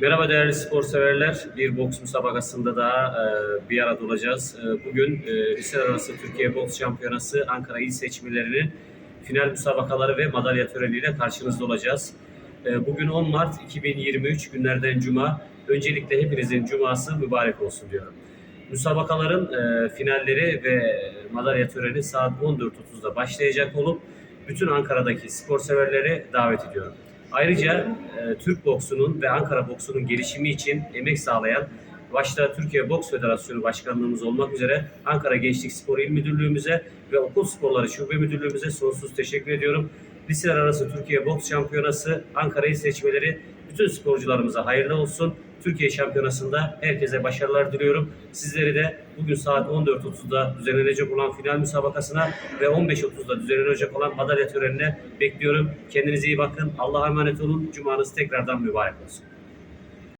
Merhaba değerli spor severler. Bir boks müsabakasında daha e, bir arada olacağız. E, bugün e, liseler arası Türkiye Boks Şampiyonası Ankara İl Seçmelerinin final müsabakaları ve madalya töreniyle karşınızda olacağız. E, bugün 10 Mart 2023 günlerden Cuma. Öncelikle hepinizin cuması mübarek olsun diyorum. Müsabakaların e, finalleri ve madalya töreni saat 14.30'da başlayacak olup bütün Ankara'daki spor severleri davet ediyorum. Ayrıca e, Türk boksunun ve Ankara boksunun gelişimi için emek sağlayan başta Türkiye Boks Federasyonu Başkanlığımız olmak üzere Ankara Gençlik Spor İl Müdürlüğümüze ve Okul Sporları Şube Müdürlüğümüze sonsuz teşekkür ediyorum. Liseler arası Türkiye Boks Şampiyonası Ankara İl seçmeleri bütün sporcularımıza hayırlı olsun. Türkiye Şampiyonası'nda herkese başarılar diliyorum. Sizleri de bugün saat 14.30'da düzenlenecek olan final müsabakasına ve 15.30'da düzenlenecek olan madalya törenine bekliyorum. Kendinize iyi bakın. Allah'a emanet olun. Cumanız tekrardan mübarek olsun.